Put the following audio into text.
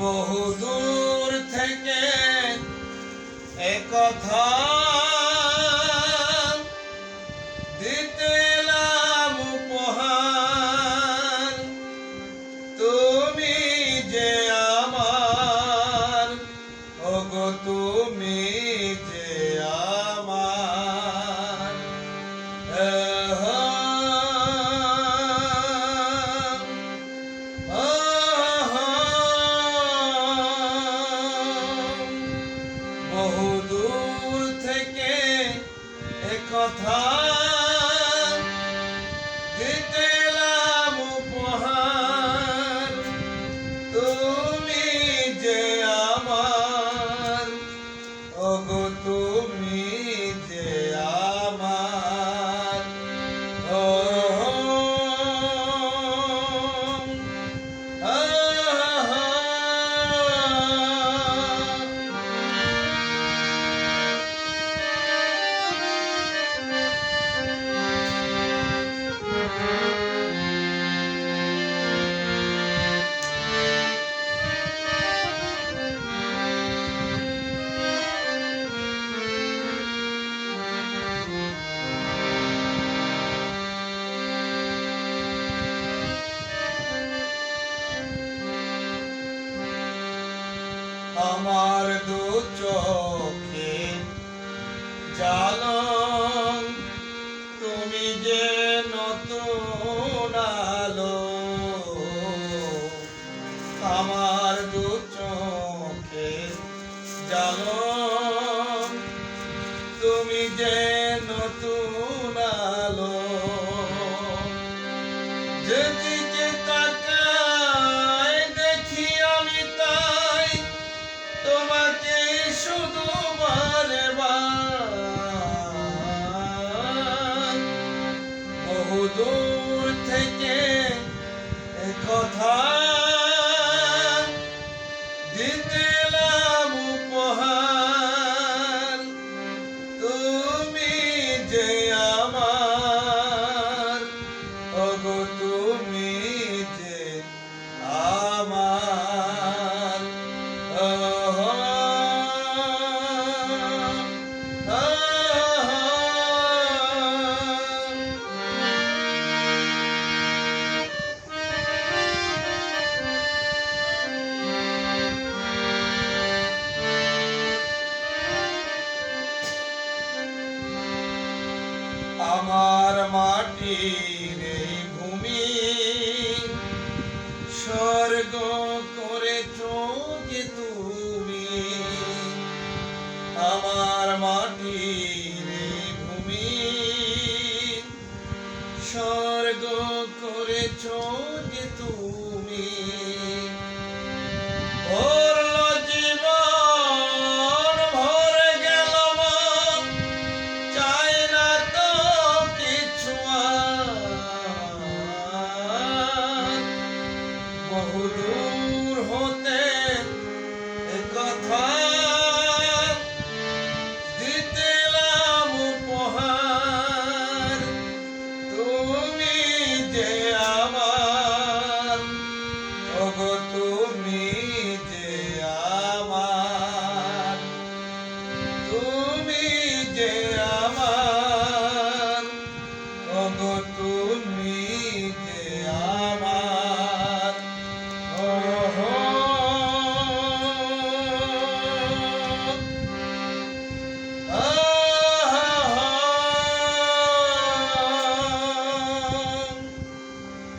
বহু দূর থেকে একথা দিতে উপহার। তুমি তুমি যে আমার। একথা আমার দু চোখে জানো তুমি যে নতুন আলো। আমার দু চোখে জানো তুমি যে নতুন আমার মাটির এই ভূমি। স্বর্গ করেছ যে তুমি। আমার মাটির এই ভূমি। স্বর্গ করেছ যে তুমি। ও